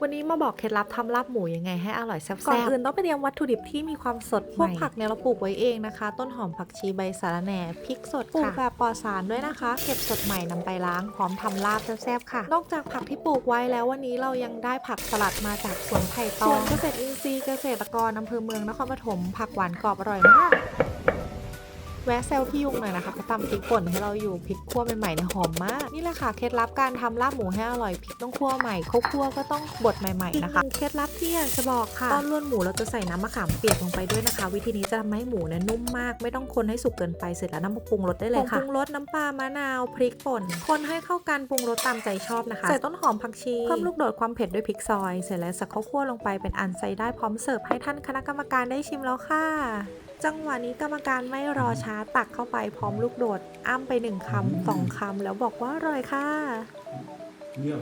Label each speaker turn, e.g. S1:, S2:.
S1: วันนี้มาบอกเคล็ดลับทำลาบหมูยังไงให้อร่อยแซ่บๆ
S2: ก่อนอื่นต้องไปเตรียมวัตถุดิบที่มีความสด
S1: พวก
S2: ใหม่
S1: ผักเนี่ยเราปลูกไว้เองนะคะ ต้นหอมผักชีใบสะระแหน่พริกสด
S2: ปลูก
S1: ค่ะแบบปลอดสารด้วยนะคะ เก็บสดใหม่นำไปล้างพร้อมทำลาบแซ่บๆค่ะ นอกจากผักที่ปลูกไว้แล้ววันนี้เรายังได้ผักสลัดมาจากสวนไผ่ตองสวนเกษตรอินทรีย์เกษตรกรอำเภอเมืองนครปฐมผักหวานกรอบอร่อยมาก แวะเซลพี่ยุงหน่อยนะคะเขาตำพริกป่นให้เราอยู่พริกคั่วใหม่ๆเนี่ยหอมมากนี่แหละค่ะเคล็ดลับการทำลาบหมูให้อร่อยพริกต้องคั่วใหม่เขาคั่วก็ต้องบดใหม่ๆนะคะอีกหนึ่งเคล็ดลับที่อยากจะบอกค่ะตอนล้วนหมูเราจะใส่น้ำมะขามเปียกลงไปด้วยนะคะ วิธีนี้จะทำให้หมูเนี่ยนุ่มมาก ไม่ต้องคนให้สุกเกินไปเสร็จแล้วนำมาปรุงรสได้เลยค่ะปรุงรสน้ำปลามะนาวพริกป่น คนให้เข้ากันปรุงรสตามใจชอบนะคะใส่ต้นหอมผักชีเพิ่มลูกโดดความเผ็ดด้วยพริกซอย เสร็จแล้วใสักข้าวคั่วลงไปเป็นอันใส่ได้พร้อมเสิร์ฟให้ท่านคณะกรรมการได้ชิมแล้วค่ะ จังหวะนี้กรรมการไม่รอช้าตักเข้าไปพร้อมลูกโดด อ้ำไปหนึ่งคำสองคำแล้วบอกว่าอร่อยค่ะ
S3: เยี่ยม